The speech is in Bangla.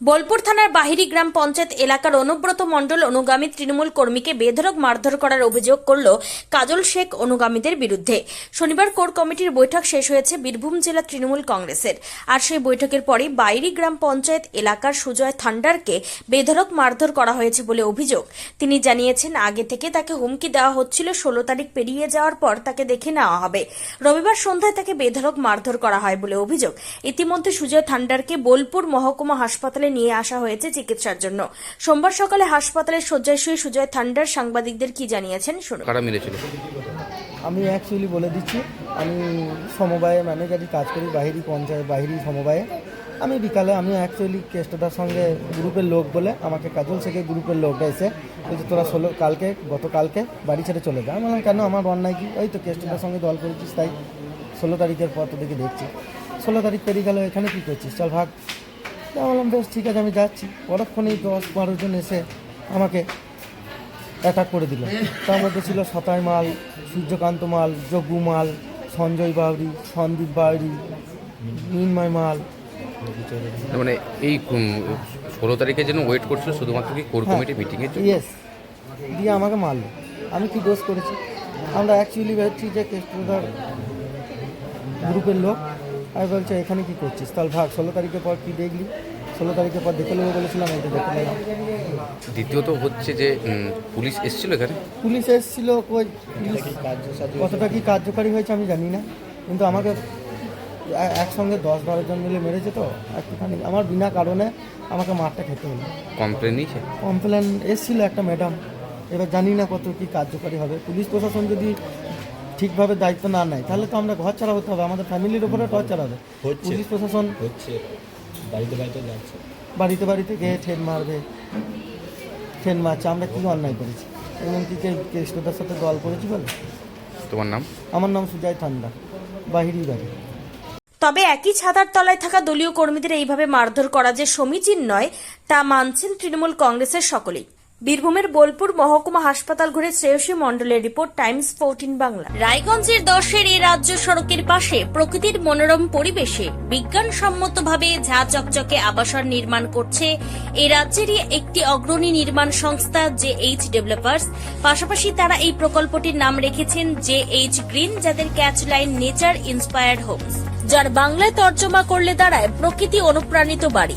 বোলপুর থানার বাহিরি গ্রাম পঞ্চায়েত এলাকার অনুব্রত মণ্ডল অনুগামী তৃণমূল কর্মীকে বেধরক মারধর করার অভিযোগ করল কাজল শেখ অনুগামীদের বিরুদ্ধে। শনিবার কোর কমিটির বৈঠক শেষ হয়েছে বীরভূম জেলা তৃণমূল কংগ্রেসের। আর সেই বৈঠকের পরই বাইরি গ্রাম পঞ্চায়েত এলাকার সুজয় থান্ডারকে বেধরক মারধর করা হয়েছে বলে অভিযোগ। তিনি জানিয়েছেন, আগে থেকে তাকে হুমকি দেওয়া হচ্ছিল, ষোলো তারিখ পেরিয়ে যাওয়ার পর তাকে দেখে নেওয়া হবে। রবিবার সন্ধ্যায় তাকে বেধরক মারধর করা হয় বলে অভিযোগ। ইতিমধ্যে সুজয় থান্ডারকে বোলপুর মহকুমা হাসপাতালে নিয়ে আসা হয়েছে চিকিৎসার জন্য। সোমবার সকালে হাসপাতালে শয্যায় শুয়ে সুজয় থান্ডার সাংবাদিকদের কি জানিয়েছেন শুনুন। কারা মেরেছিল? আমি অ্যাকচুয়ালি বলে দিচ্ছি আমি সমবায়ে ম্যানেজারি কাজ করি বাহিরি পঞ্চায়েত বাহিরি সমবায়ে। আমি বিকালে আমি অ্যাকচুয়ালি কেষ্টদার সঙ্গে গ্রুপের লোক বলে আমাকে কাজল থেকে গ্রুপের লোকটা এসে বলছে তোরা ষোলো কালকে গতকালকে বাড়ি ছেড়ে চলে যা। আমি বললাম কেন? আমার অন্যায় কি? ওই তো কেষ্টদার সঙ্গে দল করেছিস তাই। ষোলো তারিখের পর তোদেরকে দেখছি। ষোলো তারিখ পেরিয়ে গেল এখানে কী করছিস? চল ভাগ। তা বললাম বেশ ঠিক আছে আমি যাচ্ছি। পরক্ষণেই দশ বারো জন এসে আমাকে অ্যাটাক করে দিল। তার মধ্যে ছিল সতাই মাল সূর্যকান্ত মাল যজ্ঞু মাল সঞ্জয় বাউরি সন্দীপ বাউরি নির্ময় মাল। মানে এই ষোলো তারিখে যেন ওয়েট করছিল শুধুমাত্র কি কোর কমিটি মিটিংয়ের জন্য? ইয়েস দিয়ে আমাকে মারলো। আমি কি দোষ করেছি? আমরা অ্যাকচুয়ালি ভেবেছি যে কেষ্টদার গ্রুপের লোক আমি বলছে এখানে কি করছিস? তাহলে ভাগ ষোলো তারিখের পর কি দেখলি? ষোলো তারিখের পর দেখে নেব বলেছিলাম এটা দেখে নিলাম দ্বিতীয়ত হচ্ছে যে পুলিশ এসেছিল এখানে? পুলিশ এসেছিল কই? পুলিশ কতটা কি কার্যকারী হয়েছে আমি জানি না কিন্তু আমাকে একসঙ্গে দশ বারো জন মিলে মেরেছে তো একটুখানি। আমার বিনা কারণে আমাকে মারটা খেতে হলো। কমপ্লেন নিয়েছে? কমপ্লেন এসেছিল একটা ম্যাডাম এবার জানি না কত কি কার্যকারী হবে। পুলিশ প্রশাসন যদি ঠিকভাবে দায়িত্ব না নেয় তাহলে তো আমরা ঘর ছাড়া হতে হবে আমাদের ফ্যামিলির উপরে টর্চার হবে। পুলিশ প্রশাসন হচ্ছে। বাড়িতে বাড়িতে যাচ্ছে। বাড়িতে বাড়িতে গিয়ে ঠেন মারবে ঠেন মারছে আমরা কি অন্যায় করেছি? এমনকি কে কেষ্টদার সাথে দল করেছি বলে? তোমার নাম? আমার নাম সুজয় ঠান্ডা বাহিরি বাড়ি। তবে একই ছাতার তলায় থাকা দলীয় কর্মীদের এইভাবে মারধর করা যে সমীচীন নয় তা মানছেন তৃণমূল কংগ্রেসের সকলেই। বীরভূমের বোলপুর মহকুমা হাসপাতাল ঘুরে শ্রেয়সী মণ্ডলের রিপোর্ট, টাইমস ফোরটিন বাংলা। রায়গঞ্জের দশের এই রাজ্য সড়কের পাশে প্রকৃতির মনোরম পরিবেশে বিজ্ঞানসম্মতভাবে ঝা চকচকে আবাসন নির্মাণ করছে এই রাজ্যেরই একটি অগ্রণী নির্মাণ সংস্থা, জে এইচ ডেভেলপার্স। পাশাপাশি তারা এই প্রকল্পটির নাম রেখেছেন জে এইচ গ্রিন, যাদের catch line nature inspired homes. যার বাংলায় তর্জমা করলে দাঁড়ায় প্রকৃতি অনুপ্রাণিত বাড়ি।